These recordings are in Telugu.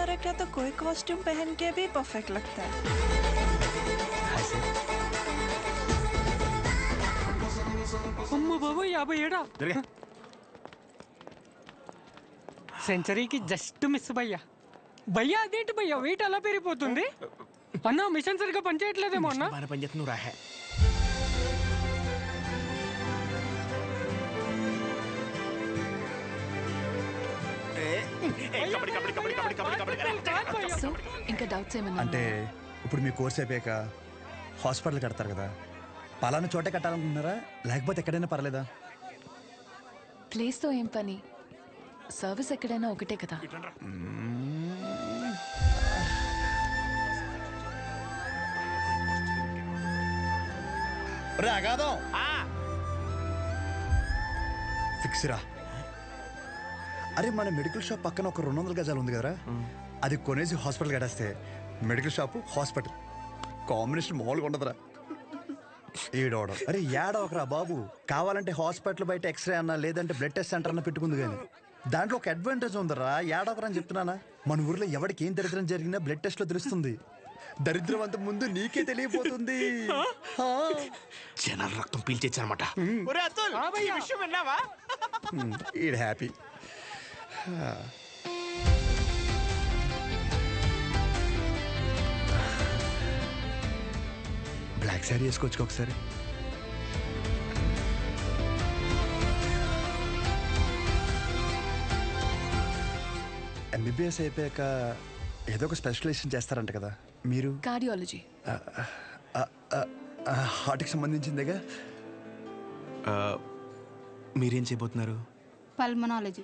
गुरुद्वारा का तो कोई कॉस्ट्यूम पहन के भी परफेक्ट लगता है అమ్మ బాబు యాభై ఏడా జరిగా సెంచరీకి జస్ట్ మిస్ భయ్యా భయ్యా అదేంటి భయ్యా వెయిట్ అలా పెరిగిపోతుంది అన్న మిషన్ సరిగ్గా పనిచేయట్లేదేమో అన్న మన పని చేస్తున్నావు రాహే సో ఇంకా డౌట్స్ ఏమన్నా అంటే ఇప్పుడు మీ కోర్స్ అయిపోయాక హాస్పిటల్ కడతారు కదా. పలానా చోటే కట్టాలనుకుంటున్నారా? లేకపోతే ఎక్కడైనా పర్లేదా? ప్లేస్తో ఏం పని? సర్వీస్ ఎక్కడైనా ఒకటే కదా. ఫిక్స్ రా. అరే మన మెడికల్ షాప్ పక్కన ఒక రెండు వందల గజాలు ఉంది కదరా. అది కొనేసి హాస్పిటల్ కట్టేస్తే మెడికల్ షాప్ హాస్పిటల్. కాంబినేషన్ మామూలుగా ఉండదురా. ఏడవడం అరే ఏడవకరా బాబు. కావాలంటే హాస్పిటల్ బయట ఎక్స్రే అన్నా లేదంటే బ్లడ్ టెస్ట్ సెంటర్ అన్న పెట్టుకుంది కానీ. దాంట్లో ఒక అడ్వాంటేజ్ ఉందరా ఏడవకరా అని చెప్తున్నానా. మన ఊర్లో ఎవరికి ఏం దరిద్రం జరిగినా బ్లడ్ టెస్ట్లో తెలుస్తుంది. దరిద్రం అంత ముందు నీకే తెలియపోతుంది. జనాల రక్తం పీల్చేచ్చు అనమాట ఒరే అతుల్ ఈ విషయం విన్నావా? ఈడ్ హ్యాపీ. బ్లాక్ శారీ వేసుకోవచ్చు ఒకసారి. ఎంబీబీఎస్ అయిపోయాక ఏదో ఒక స్పెషలైజేషన్ చేస్తారంట కదా. మీరు? కార్డియాలజీ హార్ట్కి సంబంధించిందేగా? మీరేం చేయబోతున్నారు? పల్మనాలజీ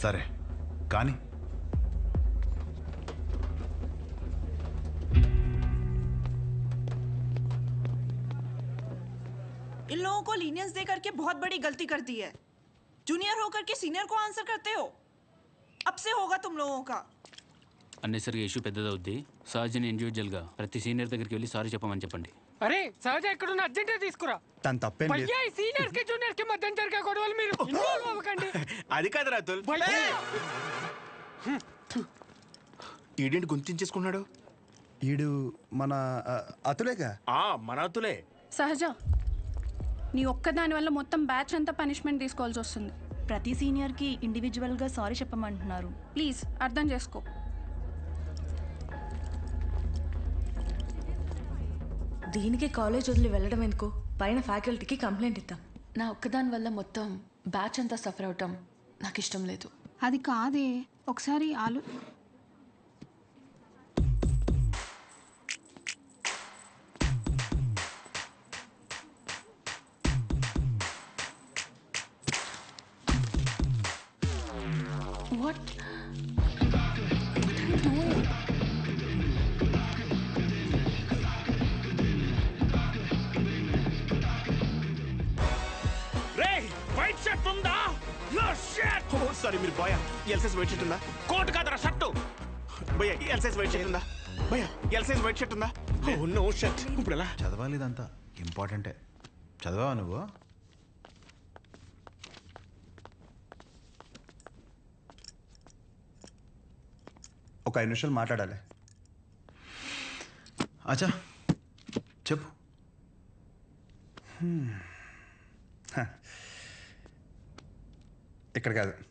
సరే కానీ इन लोगों को लीनियंस दे करके बहुत बड़ी गलती कर दी है जूनियर होकर के सीनियर को आंसर करते हो अब से होगा तुम लोगों का అన్నెసరిగా ఇష్యూ పెద్దదవుద్ది సహజని ఇండివిజువల్గా ప్రతి సీనియర్ దగ్గరికి వెళ్ళి సారీ చెప్పమని చెప్పండి అరే సహజ ఎక్కడున్న అర్జెంటే తీసుకురా. తను తప్పేం లేదు. సీనియర్స్కి జూనియర్స్కి మధ్య జరిగే గొడవలు మీరు ఇన్వాల్వ్ అవ్వకండి? అది కాదురా అతుల్. భయ్యా! ఈడేంటి గుంతించేసుకున్నాడు ఈడు మన అతులేగా? ఆ మన అతులే. సహజ నీ ఒక్కదాని వల్ల మొత్తం బ్యాచ్ అంతా పనిష్మెంట్ తీసుకోవాల్సి వస్తుంది. ప్రతి సీనియర్కి ఇండివిజువల్గా సారీ చెప్పమంటున్నారు. ప్లీజ్ అర్థం చేసుకో. దీనికి కాలేజ్ వదిలి వెళ్ళడం ఎందుకు? పైన ఫ్యాకల్టీకి కంప్లైంట్ ఇద్దాం. నా ఒక్కదాని వల్ల మొత్తం బ్యాచ్ అంతా సఫర్ అవటం నాకు ఇష్టం లేదు. అది కాదే. ఒకసారి ఆలు వాట్ సారీ మీరు boy L size white shirt ఉందా? కోట్ కాదరా షర్ట్. భయ్యా ఎల్సైజ్ వైట్ షర్ట్ ఉందా? భయ్యా ఎల్సైజ్ వైట్ షర్ట్ ఉందా? ఓ నో షర్ట్ ఇప్పుడు ఎలా? చదవాలి ఇదంతా. ఇంపార్టెంటే చదవావా నువ్వు? ఒక ఐదు నిమిషాలు మాట్లాడాలి. అచ్చా. చెప్పు. హ. ఇక్కడ కాదు.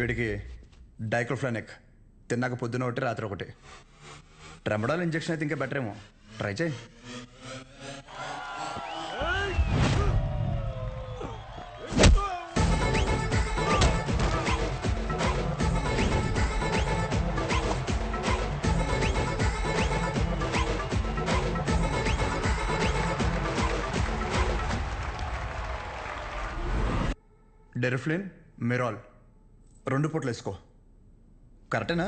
వీడికి డైక్లోఫ్లానిక్ తిన్నాక పొద్దున ఒకటి రాత్రి ఒకటి. ట్రెమడాల్ ఇంజెక్షన్ అయితే ఇంకా బెటర్ ఏమో. ట్రై చేయి. డెరిఫ్లిన్ మిరాల్ రెండు పూటలు వేసుకో. కరెక్టేనా?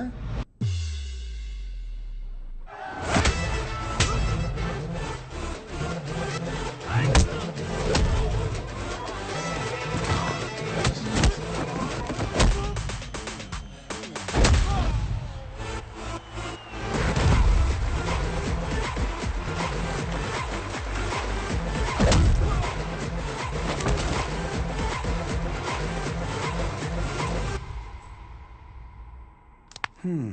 Hmm.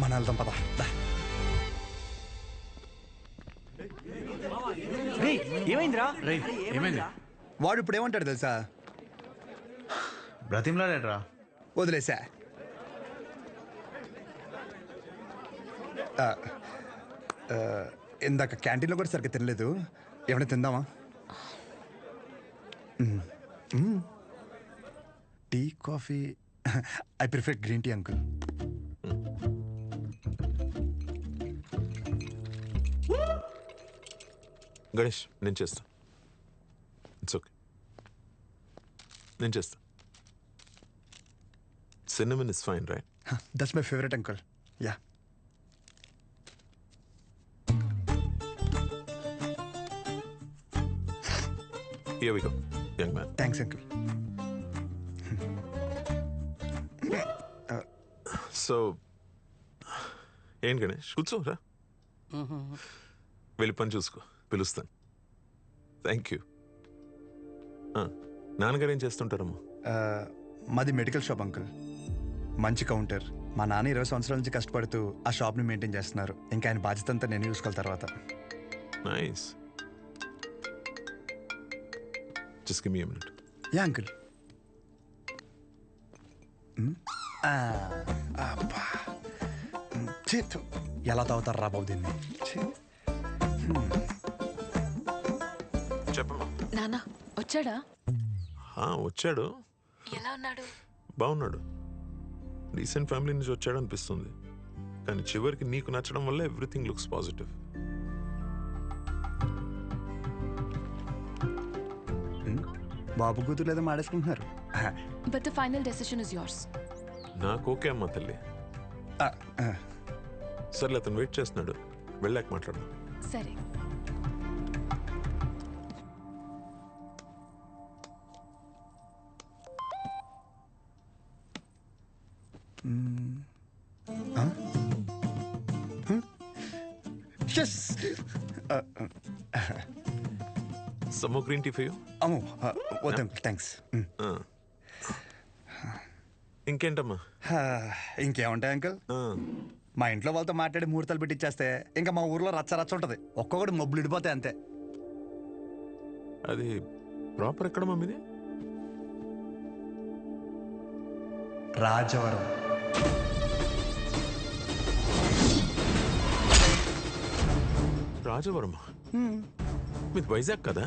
మన వెళ్దాం పద. ఏమైందిరా? ఏమైంది? వాడు ఇప్పుడు ఏమంటాడు తెలుసా? బ్రతిమలాడేట్రా. వదిలేసా. ఆ, ఆ, ఇందాక క్యాంటీన్లో కూడా సరిగ్గా తినలేదు. ఏమైనా తిందామా? మ్మ్. మ్మ్. Tea coffee. I prefer green tea uncle. Ganesh నేను చేస్తా. ఇట్స్ ఓకే నేను చేస్తా. Cinnamon is fine right that's my favourite uncle yeah here we go young man thanks uncle so ఏంటి గణేష్? కూర్చోరా? వెళ్ళి పని చూసుకో. పిలుస్తాను థ్యాంక్ యూ నాన్నగారు ఏం చేస్తుంటారమ్మా? మాది మెడికల్ షాప్ అంకుల్. మంచి కౌంటర్. మా నాన్న ఇరవై సంవత్సరాల నుంచి కష్టపడుతూ ఆ షాప్ని మెయింటైన్ చేస్తున్నారు. ఇంకా ఆయన బాధ్యత అంతా నేను చూసుకోవాలి తర్వాత. Nice just give me minute yeah uncle. ఎలా తాగుతారు రా బాబు దీన్ని? ఛీ. చెప్పమ్మా నానా వచ్చాడా? వచ్చాడు. ఎలా ఉన్నాడు? బాగున్నాడు. రీసెంట్ ఫ్యామిలీ నుంచి వచ్చాడు అనిపిస్తుంది. కానీ చివరికి నీకు నచ్చడం వల్ల ఎవ్రీథింగ్ లుక్స్ పాజిటివ్ బాబు కూతురు ఏదో మాడేసుకుంటున్నారు. But the final decision is yours నాకు ఓకే అమ్మా తల్లి. సర్లే అతను వెయిట్ చేస్తున్నాడు. వెళ్ళాక మాట్లాడు సరే. గ్రీన్ టీ ఫైవ్ అమ్మో వద్దు థ్యాంక్స్. ఇంకేంటమ్మా? ఇంకేముంటాయి అంకుల్? మా ఇంట్లో వాళ్ళతో మాట్లాడి ముహూర్తాలు పెట్టిచ్చేస్తే ఇంకా మా ఊర్లో రచ్చ రచ్చ ఉంటుంది. ఒక్కొక్కటి మబ్బులు ఇడిపోతాయి అంతే. అది ప్రాపర్ ఎక్కడ మమ్మీది రాజవరం. రాజవరం మీది వైజాగ్ కదా?